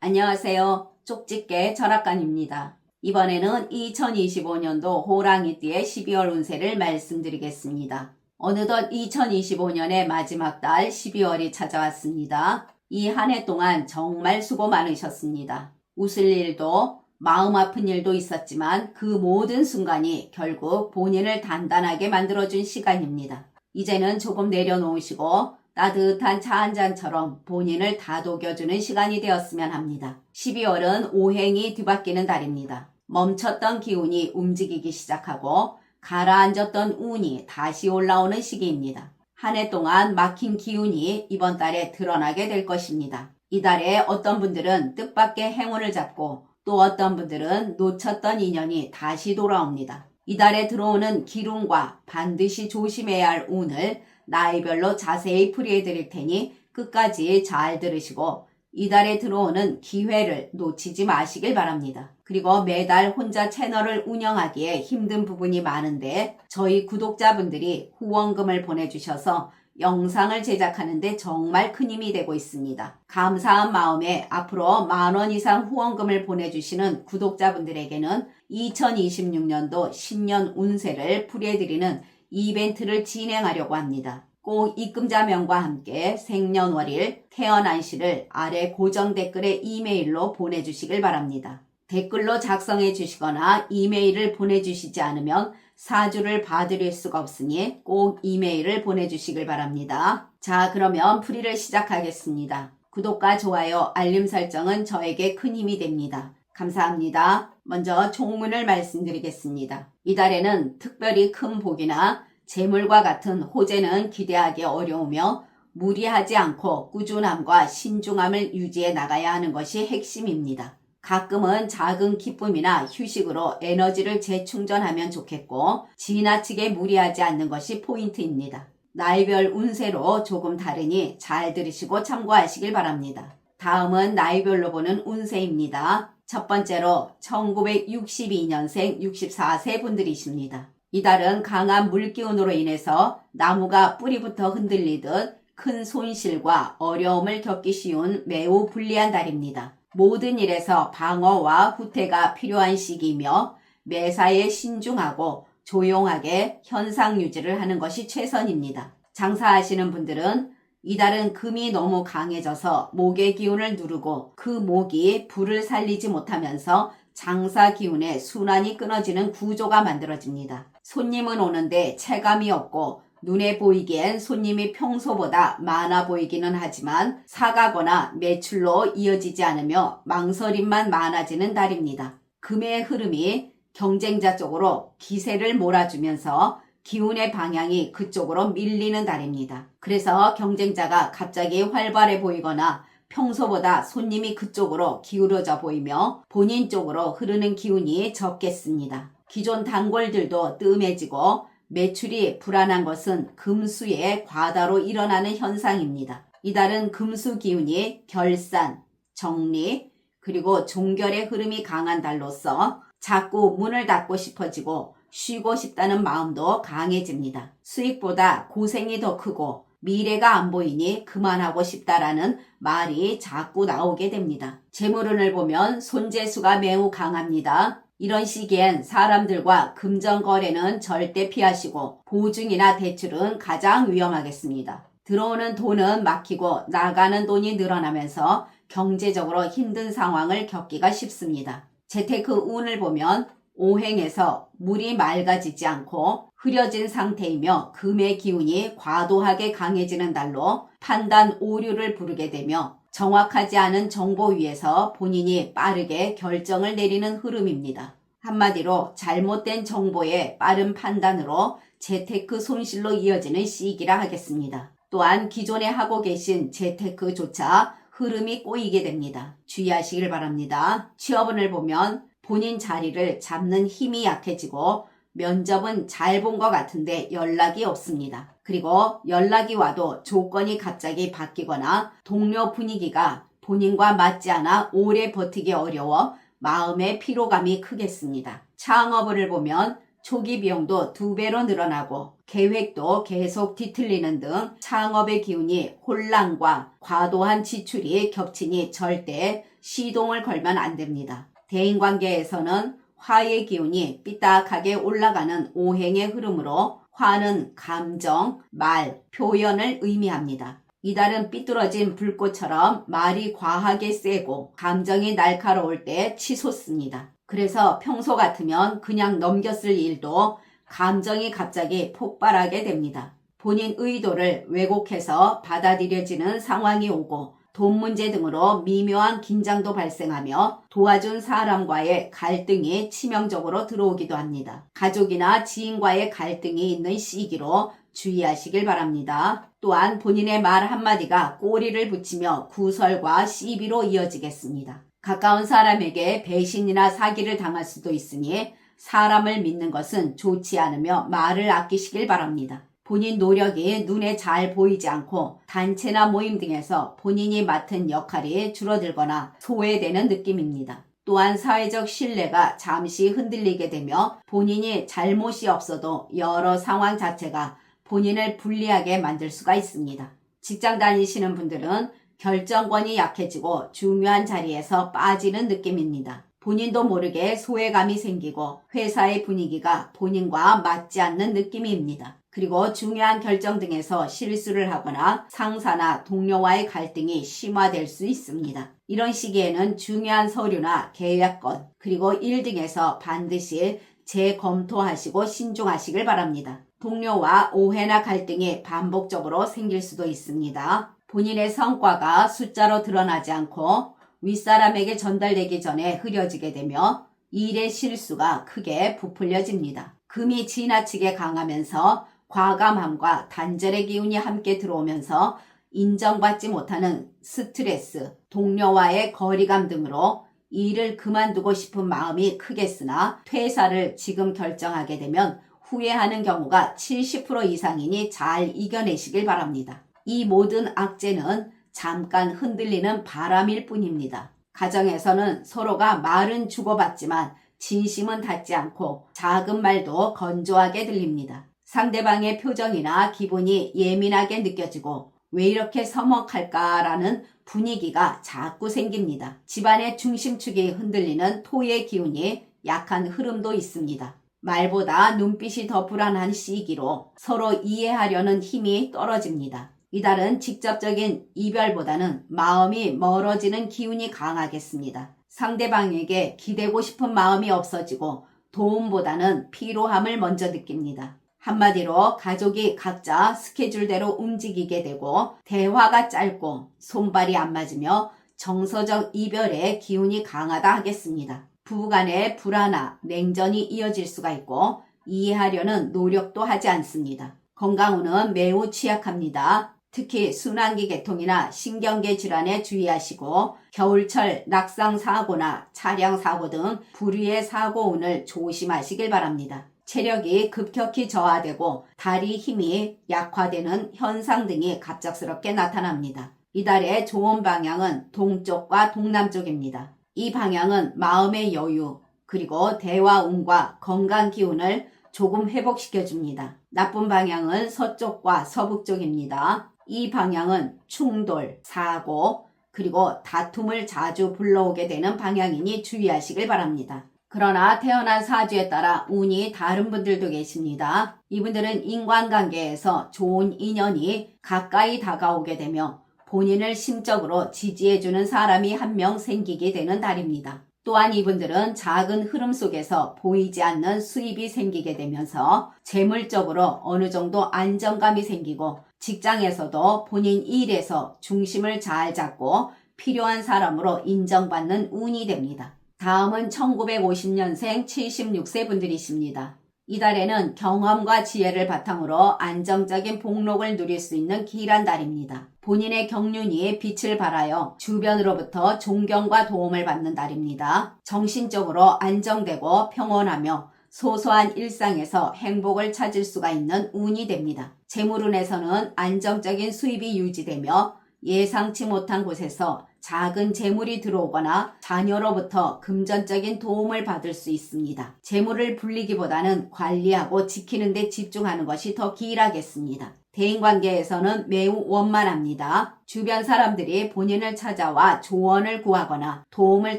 안녕하세요. 쪽집게 철학관입니다. 이번에는 2025년도 호랑이띠의 12월 운세를 말씀드리겠습니다. 어느덧 2025년의 마지막 달 12월이 찾아왔습니다. 이 한 해 동안 정말 수고 많으셨습니다. 웃을 일도 마음 아픈 일도 있었지만 그 모든 순간이 결국 본인을 단단하게 만들어준 시간입니다. 이제는 조금 내려놓으시고 따뜻한 차 한 잔처럼 본인을 다독여주는 시간이 되었으면 합니다. 12월은 오행이 뒤바뀌는 달입니다. 멈췄던 기운이 움직이기 시작하고 가라앉았던 운이 다시 올라오는 시기입니다. 한 해 동안 막힌 기운이 이번 달에 드러나게 될 것입니다. 이달에 어떤 분들은 뜻밖의 행운을 잡고 또 어떤 분들은 놓쳤던 인연이 다시 돌아옵니다. 이달에 들어오는 기운과 반드시 조심해야 할 운을 나이별로 자세히 풀이해 드릴 테니 끝까지 잘 들으시고 이달에 들어오는 기회를 놓치지 마시길 바랍니다. 그리고 매달 혼자 채널을 운영하기에 힘든 부분이 많은데 저희 구독자분들이 후원금을 보내주셔서 영상을 제작하는데 정말 큰 힘이 되고 있습니다. 감사한 마음에 앞으로 만 원 이상 후원금을 보내주시는 구독자분들에게는 2026년도 신년 운세를 풀이해드리는 이벤트를 진행하려고 합니다. 꼭 입금자명과 함께 생년월일, 태어난 시를 아래 고정 댓글에 이메일로 보내주시길 바랍니다. 댓글로 작성해 주시거나 이메일을 보내주시지 않으면 사주를 봐드릴 수가 없으니 꼭 이메일을 보내주시길 바랍니다. 자, 그러면 풀이를 시작하겠습니다. 구독과 좋아요, 알림 설정은 저에게 큰 힘이 됩니다. 감사합니다. 먼저 총문을 말씀드리겠습니다. 이달에는 특별히 큰 복이나 재물과 같은 호재는 기대하기 어려우며 무리하지 않고 꾸준함과 신중함을 유지해 나가야 하는 것이 핵심입니다. 가끔은 작은 기쁨이나 휴식으로 에너지를 재충전하면 좋겠고 지나치게 무리하지 않는 것이 포인트입니다. 나이별 운세로 조금 다르니 잘 들으시고 참고하시길 바랍니다. 다음은 나이별로 보는 운세입니다. 첫 번째로 1962년생 64세 분들이십니다. 이달은 강한 물기운으로 인해서 나무가 뿌리부터 흔들리듯 큰 손실과 어려움을 겪기 쉬운 매우 불리한 달입니다. 모든 일에서 방어와 후퇴가 필요한 시기이며 매사에 신중하고 조용하게 현상 유지를 하는 것이 최선입니다. 장사하시는 분들은 이달은 금이 너무 강해져서 목의 기운을 누르고 그 목이 불을 살리지 못하면서 장사 기운의 순환이 끊어지는 구조가 만들어집니다. 손님은 오는데 체감이 없고 눈에 보이기엔 손님이 평소보다 많아 보이기는 하지만 사가거나 매출로 이어지지 않으며 망설임만 많아지는 달입니다. 금의 흐름이 경쟁자 쪽으로 기세를 몰아주면서 기운의 방향이 그쪽으로 밀리는 달입니다. 그래서 경쟁자가 갑자기 활발해 보이거나 평소보다 손님이 그쪽으로 기울어져 보이며 본인 쪽으로 흐르는 기운이 적겠습니다. 기존 단골들도 뜸해지고 매출이 불안한 것은 금수의 과다로 일어나는 현상입니다. 이달은 금수 기운이 결산, 정리, 그리고 종결의 흐름이 강한 달로서 자꾸 문을 닫고 싶어지고 쉬고 싶다는 마음도 강해집니다. 수익보다 고생이 더 크고 미래가 안 보이니 그만하고 싶다라는 말이 자꾸 나오게 됩니다. 재물운을 보면 손재수가 매우 강합니다. 이런 시기엔 사람들과 금전 거래는 절대 피하시고 보증이나 대출은 가장 위험하겠습니다. 들어오는 돈은 막히고 나가는 돈이 늘어나면서 경제적으로 힘든 상황을 겪기가 쉽습니다. 재테크 운을 보면 오행에서 물이 맑아지지 않고 흐려진 상태이며 금의 기운이 과도하게 강해지는 달로 판단 오류를 부르게 되며 정확하지 않은 정보 위에서 본인이 빠르게 결정을 내리는 흐름입니다. 한마디로 잘못된 정보의 빠른 판단으로 재테크 손실로 이어지는 시기라 하겠습니다. 또한 기존에 하고 계신 재테크조차 흐름이 꼬이게 됩니다. 주의하시길 바랍니다. 취업운을 보면 본인 자리를 잡는 힘이 약해지고 면접은 잘 본 것 같은데 연락이 없습니다. 그리고 연락이 와도 조건이 갑자기 바뀌거나 동료 분위기가 본인과 맞지 않아 오래 버티기 어려워 마음의 피로감이 크겠습니다. 창업을 보면 초기 비용도 두 배로 늘어나고 계획도 계속 뒤틀리는 등 창업의 기운이 혼란과 과도한 지출이 겹치니 절대 시동을 걸면 안 됩니다. 대인관계에서는 화의 기운이 삐딱하게 올라가는 오행의 흐름으로 화는 감정, 말, 표현을 의미합니다. 이달은 삐뚤어진 불꽃처럼 말이 과하게 세고 감정이 날카로울 때 치솟습니다. 그래서 평소 같으면 그냥 넘겼을 일도 감정이 갑자기 폭발하게 됩니다. 본인 의도를 왜곡해서 받아들여지는 상황이 오고 돈 문제 등으로 미묘한 긴장도 발생하며 도와준 사람과의 갈등이 치명적으로 들어오기도 합니다. 가족이나 지인과의 갈등이 있는 시기로 주의하시길 바랍니다. 또한 본인의 말 한마디가 꼬리를 붙이며 구설과 시비로 이어지겠습니다. 가까운 사람에게 배신이나 사기를 당할 수도 있으니 사람을 믿는 것은 좋지 않으며 말을 아끼시길 바랍니다. 본인 노력이 눈에 잘 보이지 않고 단체나 모임 등에서 본인이 맡은 역할이 줄어들거나 소외되는 느낌입니다. 또한 사회적 신뢰가 잠시 흔들리게 되며 본인이 잘못이 없어도 여러 상황 자체가 본인을 불리하게 만들 수가 있습니다. 직장 다니시는 분들은 결정권이 약해지고 중요한 자리에서 빠지는 느낌입니다. 본인도 모르게 소외감이 생기고 회사의 분위기가 본인과 맞지 않는 느낌입니다. 그리고 중요한 결정 등에서 실수를 하거나 상사나 동료와의 갈등이 심화될 수 있습니다. 이런 시기에는 중요한 서류나 계약건 그리고 일 등에서 반드시 재검토하시고 신중하시길 바랍니다. 동료와 오해나 갈등이 반복적으로 생길 수도 있습니다. 본인의 성과가 숫자로 드러나지 않고 윗사람에게 전달되기 전에 흐려지게 되며 일의 실수가 크게 부풀려집니다. 금이 지나치게 강하면서 과감함과 단절의 기운이 함께 들어오면서 인정받지 못하는 스트레스, 동료와의 거리감 등으로 일을 그만두고 싶은 마음이 크겠으나 퇴사를 지금 결정하게 되면 후회하는 경우가 70% 이상이니 잘 이겨내시길 바랍니다. 이 모든 악재는 잠깐 흔들리는 바람일 뿐입니다. 가정에서는 서로가 말은 주고받지만 진심은 닿지 않고 작은 말도 건조하게 들립니다. 상대방의 표정이나 기분이 예민하게 느껴지고 왜 이렇게 서먹할까라는 분위기가 자꾸 생깁니다. 집안의 중심축이 흔들리는 토의 기운이 약한 흐름도 있습니다. 말보다 눈빛이 더 불안한 시기로 서로 이해하려는 힘이 떨어집니다. 이달은 직접적인 이별보다는 마음이 멀어지는 기운이 강하겠습니다. 상대방에게 기대고 싶은 마음이 없어지고 도움보다는 피로함을 먼저 느낍니다. 한마디로 가족이 각자 스케줄대로 움직이게 되고 대화가 짧고 손발이 안 맞으며 정서적 이별의 기운이 강하다 하겠습니다. 부부간의 불안화, 냉전이 이어질 수가 있고 이해하려는 노력도 하지 않습니다. 건강운은 매우 취약합니다. 특히 순환기 계통이나 신경계 질환에 주의하시고 겨울철 낙상 사고나 차량 사고 등 불의의 사고 운을 조심하시길 바랍니다. 체력이 급격히 저하되고 다리 힘이 약화되는 현상 등이 갑작스럽게 나타납니다. 이달의 좋은 방향은 동쪽과 동남쪽입니다. 이 방향은 마음의 여유, 그리고 대화 운과 건강 기운을 조금 회복시켜 줍니다. 나쁜 방향은 서쪽과 서북쪽입니다. 이 방향은 충돌, 사고, 그리고 다툼을 자주 불러오게 되는 방향이니 주의하시길 바랍니다. 그러나 태어난 사주에 따라 운이 다른 분들도 계십니다. 이분들은 인간관계에서 좋은 인연이 가까이 다가오게 되며 본인을 심적으로 지지해주는 사람이 한 명 생기게 되는 달입니다. 또한 이분들은 작은 흐름 속에서 보이지 않는 수입이 생기게 되면서 재물적으로 어느 정도 안정감이 생기고 직장에서도 본인 일에서 중심을 잘 잡고 필요한 사람으로 인정받는 운이 됩니다. 다음은 1950년생 76세 분들이십니다. 이달에는 경험과 지혜를 바탕으로 안정적인 복록을 누릴 수 있는 길한 달입니다. 본인의 경륜이 빛을 발하여 주변으로부터 존경과 도움을 받는 달입니다. 정신적으로 안정되고 평온하며 소소한 일상에서 행복을 찾을 수가 있는 운이 됩니다. 재물운에서는 안정적인 수입이 유지되며 예상치 못한 곳에서 작은 재물이 들어오거나 자녀로부터 금전적인 도움을 받을 수 있습니다. 재물을 불리기보다는 관리하고 지키는 데 집중하는 것이 더 기일하겠습니다. 대인관계에서는 매우 원만합니다. 주변 사람들이 본인을 찾아와 조언을 구하거나 도움을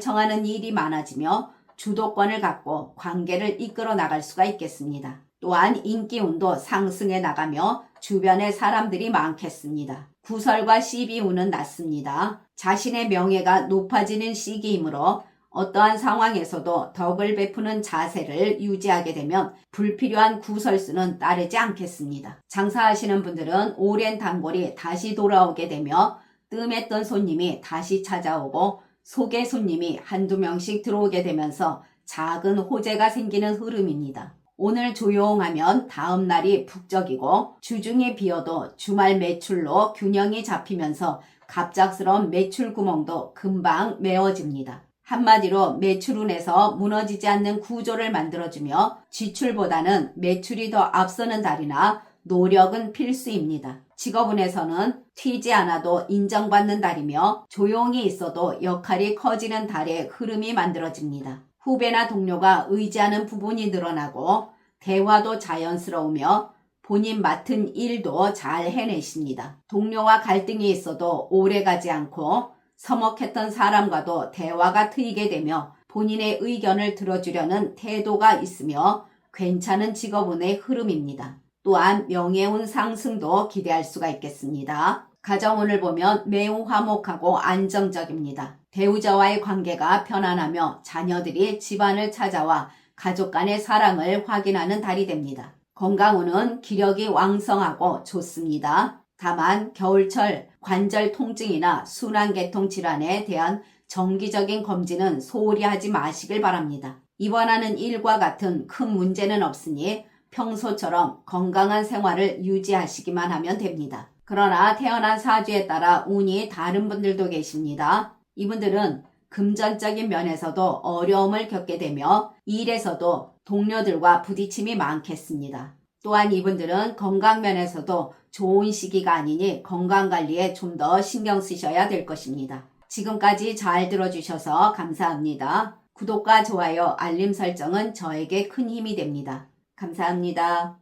청하는 일이 많아지며 주도권을 갖고 관계를 이끌어 나갈 수가 있겠습니다. 또한 인기운도 상승해 나가며 주변에 사람들이 많겠습니다. 구설과 시비운은 낮습니다. 자신의 명예가 높아지는 시기이므로 어떠한 상황에서도 덕을 베푸는 자세를 유지하게 되면 불필요한 구설수는 따르지 않겠습니다. 장사하시는 분들은 오랜 단골이 다시 돌아오게 되며 뜸했던 손님이 다시 찾아오고 소개 손님이 한두 명씩 들어오게 되면서 작은 호재가 생기는 흐름입니다. 오늘 조용하면 다음 날이 북적이고 주중에 비어도 주말 매출로 균형이 잡히면서 갑작스러운 매출 구멍도 금방 메워집니다. 한마디로 매출운에서 무너지지 않는 구조를 만들어주며 지출보다는 매출이 더 앞서는 달이나 노력은 필수입니다. 직업운에서는 튀지 않아도 인정받는 달이며 조용히 있어도 역할이 커지는 달의 흐름이 만들어집니다. 후배나 동료가 의지하는 부분이 늘어나고 대화도 자연스러우며 본인 맡은 일도 잘 해내십니다. 동료와 갈등이 있어도 오래 가지 않고 서먹했던 사람과도 대화가 트이게 되며 본인의 의견을 들어주려는 태도가 있으며 괜찮은 직업운의 흐름입니다. 또한 명예운 상승도 기대할 수가 있겠습니다. 가정운을 보면 매우 화목하고 안정적입니다. 배우자와의 관계가 편안하며 자녀들이 집안을 찾아와 가족 간의 사랑을 확인하는 달이 됩니다. 건강운은 기력이 왕성하고 좋습니다. 다만 겨울철 관절 통증이나 순환계통 질환에 대한 정기적인 검진은 소홀히 하지 마시길 바랍니다. 입원하는 일과 같은 큰 문제는 없으니 평소처럼 건강한 생활을 유지하시기만 하면 됩니다. 그러나 태어난 사주에 따라 운이 다른 분들도 계십니다. 이분들은 금전적인 면에서도 어려움을 겪게 되며 일에서도 동료들과 부딪힘이 많겠습니다. 또한 이분들은 건강 면에서도 좋은 시기가 아니니 건강 관리에 좀 더 신경 쓰셔야 될 것입니다. 지금까지 잘 들어주셔서 감사합니다. 구독과 좋아요, 알림 설정은 저에게 큰 힘이 됩니다. 감사합니다.